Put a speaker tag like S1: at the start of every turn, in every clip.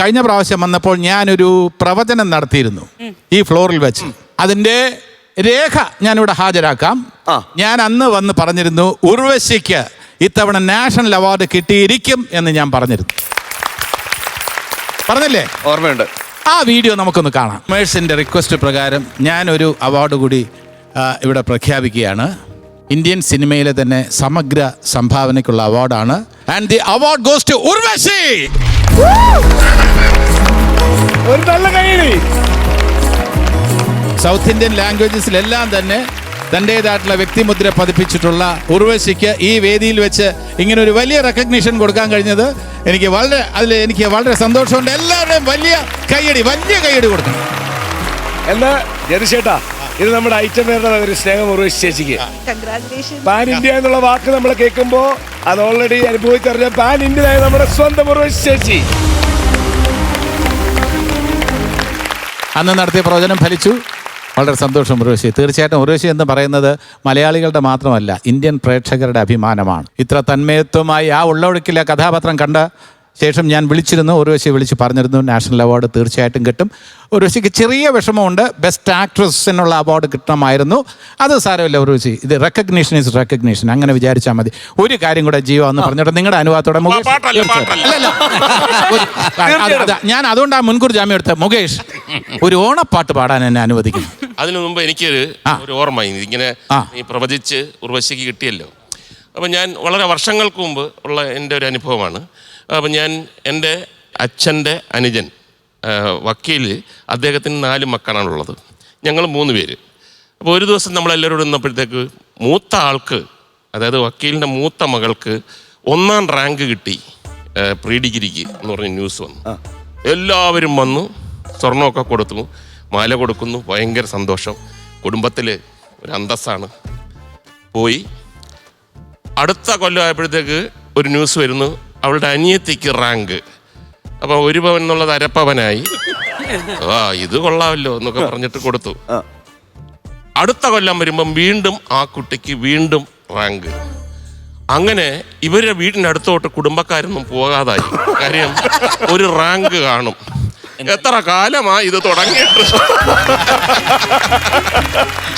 S1: കഴിഞ്ഞ പ്രാവശ്യം വന്നപ്പോൾ ഞാനൊരു പ്രവചനം നടത്തിയിരുന്നു ഈ ഫ്ലോറിൽ വെച്ച്. അതിന്റെ രേഖ ഞാനിവിടെ ഹാജരാക്കാം. ഞാൻ അന്ന് വന്ന് പറഞ്ഞിരുന്നു ഉർവശിക്ക് ഇത്തവണ നാഷണൽ അവാർഡ് കിട്ടിയിരിക്കും എന്ന് ഞാൻ പറഞ്ഞിരുന്നു. പറഞ്ഞില്ലേ?
S2: ഓർമ്മയുണ്ട്.
S1: ആ വീഡിയോ നമുക്കൊന്ന് കാണാം. മേഴ്സിന്റെ റിക്വസ്റ്റ് പ്രകാരം ഞാനൊരു അവാർഡ് കൂടി ഇവിടെ പ്രഖ്യാപിക്കുകയാണ്. ഇന്ത്യൻ സിനിമയിലെ തന്നെ സമഗ്ര സംഭാവനയ്ക്കുള്ള അവാർഡാണ്. And the award goes to Urvashi!
S3: ഒരു നല്ല കൈയടി.
S1: സൗത്ത് ഇന്ത്യൻ ലാംഗ്വേജസിലെല്ലാം തന്നെ തന്റെതായിട്ടുള്ള വ്യക്തിമുദ്ര പതിപ്പിച്ചിട്ടുള്ള ഉർവശിക്ക് ഈ വേദിയിൽ വെച്ച് ഇങ്ങനെ ഒരു വലിയ റെക്കഗ്നീഷൻ കൊടുക്കാൻ കഴിഞ്ഞത് എനിക്ക് വളരെ അതിൽ എനിക്ക് വളരെ സന്തോഷമുണ്ട്. എല്ലാവരുടെയും വലിയ കൈയടി വലിയ കൈയടി കൊടുക്കണം.
S3: എന്നാ ജനിച്ചേട്ടാ ഇത് നമ്മുടെ ഐറ്റം പേരുടെ ഒരു സ്നേഹം ഉറവിച്ച് ചേച്ചിക്ക്. പാൻ ഇന്ത്യ എന്നുള്ള വാക്ക് നമ്മൾ കേൾക്കുമ്പോൾ അത് ഓൾറെഡി അനുഭവിച്ചറിഞ്ഞ പാൻ ഇന്ത്യ നമ്മുടെ സ്വന്തം ഉറവിച്ച് ചേച്ചി.
S1: അന്ന് നടത്തിയ പ്രവചനം ഫലിച്ചു. വളരെ സന്തോഷം ഉർവശി. തീർച്ചയായിട്ടും ഉർവശി എന്ന് പറയുന്നത് മലയാളികളുടെ മാത്രമല്ല ഇന്ത്യൻ പ്രേക്ഷകരുടെ അഭിമാനമാണ്. ഇത്ര തന്മയത്വമായി ആ ഉള്ളൊഴുക്കിലെ കഥാപാത്രം കണ്ട ശേഷം ഞാൻ വിളിച്ചിരുന്നു ഉർവശി വിളിച്ച് പറഞ്ഞിരുന്നു നാഷണൽ അവാർഡ് തീർച്ചയായിട്ടും കിട്ടും. ഉർവശിക്ക് ചെറിയ വിഷമമുണ്ട് ബെസ്റ്റ് ആക്ട്രസിനുള്ള അവാർഡ് കിട്ടണമായിരുന്നു. അത് സാരമില്ല ഉർവശി ഇത് റെക്കഗ്നീഷൻ ഇസ് റെക്കഗ്നീഷൻ അങ്ങനെ വിചാരിച്ചാൽ മതി. ഒരു കാര്യം കൂടെ ജീവ എന്ന് പറഞ്ഞിട്ട് നിങ്ങളുടെ അനുവാദത്തോടെ മുകേഷ്. ഞാൻ അതുകൊണ്ടാണ് മുൻകൂർ ജാമ്യം എടുത്തത് മുകേഷ്. ഒരു ഓണപ്പാട്ട് പാടാൻ എന്നെ അനുവദിക്കുന്നു.
S4: അതിനു മുമ്പ് എനിക്കൊരു ഒരു ഓർമ്മ ഇങ്ങനെ. ഈ പ്രവചിച്ച് ഉർവശിക്ക് കിട്ടിയല്ലോ. അപ്പം ഞാൻ വളരെ വർഷങ്ങൾക്ക് മുമ്പ് ഉള്ള എന്റെ ഒരു അനുഭവമാണ്. അപ്പം ഞാൻ എന്റെ അച്ഛന്റെ അനുജൻ വക്കീൽ അദ്ദേഹത്തിന് നാല് മക്കളാണുള്ളത്. ഞങ്ങൾ മൂന്ന് പേര്. അപ്പോൾ ഒരു ദിവസം നമ്മളെല്ലാവരും നിന്നപ്പോഴത്തേക്ക് മൂത്ത ആൾക്ക് അതായത് വക്കീലിന്റെ മൂത്ത മകൾക്ക് ഒന്നാം റാങ്ക് കിട്ടി പ്രീ ഡിഗ്രിക്ക് എന്ന് പറഞ്ഞ ന്യൂസ് വന്നു. എല്ലാവരും വന്നു. സ്വർണമൊക്കെ കൊടുത്തു. മാല കൊടുക്കുന്നു. ഭയങ്കര സന്തോഷം. കുടുംബത്തിൽ ഒരു അന്തസ്സാണ്. പോയി. അടുത്ത കൊല്ലം ആയപ്പോഴത്തേക്ക് ഒരു ന്യൂസ് വരുന്നു. അവളുടെ അനിയത്തിക്ക് റാങ്ക്. അപ്പം ഒരു പവൻ എന്നുള്ളത് അരപ്പവനായി. ആ ഇത് കൊള്ളാമല്ലോ എന്നൊക്കെ പറഞ്ഞിട്ട് കൊടുത്തു. അടുത്ത കൊല്ലം വരുമ്പം വീണ്ടും ആ കുട്ടിക്ക് വീണ്ടും റാങ്ക്. അങ്ങനെ ഇവരുടെ വീടിന്റെ അടുത്തോട്ട് കുടുംബക്കാരൊന്നും പോകാതായി. കാര്യം ഒരു റാങ്ക് കാണും. എത്ര കാലമാ ഇത് തുടങ്ങിയിട്ട്?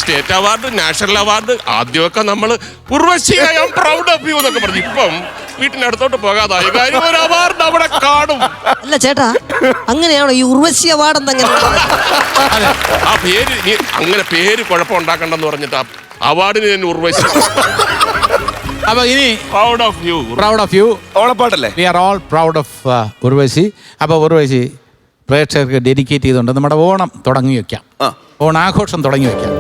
S4: സ്റ്റേറ്റ് അവാർഡ് നാഷണൽ അവാർഡ് ആദ്യമൊക്കെ നമ്മൾ Urvashi I am proud of you എന്നൊക്കെ പറഞ്ഞു. ഇപ്പം വീട്ടിനടുത്തോട്ട് അടുത്തോട്ട് പോകാതായി കാര്യം ഒരു അവാർഡ് അവിടെ കാണും.
S5: അല്ല ചേട്ടാ അങ്ങനെയാണോ ഈ ഉർവശി അവാർഡ് എന്തെങ്കിലും
S4: ആ പേര് നീ അങ്ങനെ പേര് കുഴപ്പമുണ്ടാക്കണ്ടെന്ന് പറഞ്ഞിട്ട് അവാർഡിന് ഞാൻ ഉർവശി.
S1: അപ്പൊ ഇനി
S4: proud of you
S1: proud of you
S2: ഓണപ്പാട്ടല്ലേ
S1: we are all proud of Urvashi. അപ്പൊ ഉർവശി പ്രേക്ഷകർക്ക് ഡെഡിക്കേറ്റ് ചെയ്തുകൊണ്ട് നമ്മുടെ ഓണം തുടങ്ങി
S2: വയ്ക്കാം.
S1: ഓണാഘോഷം തുടങ്ങി വെക്കാം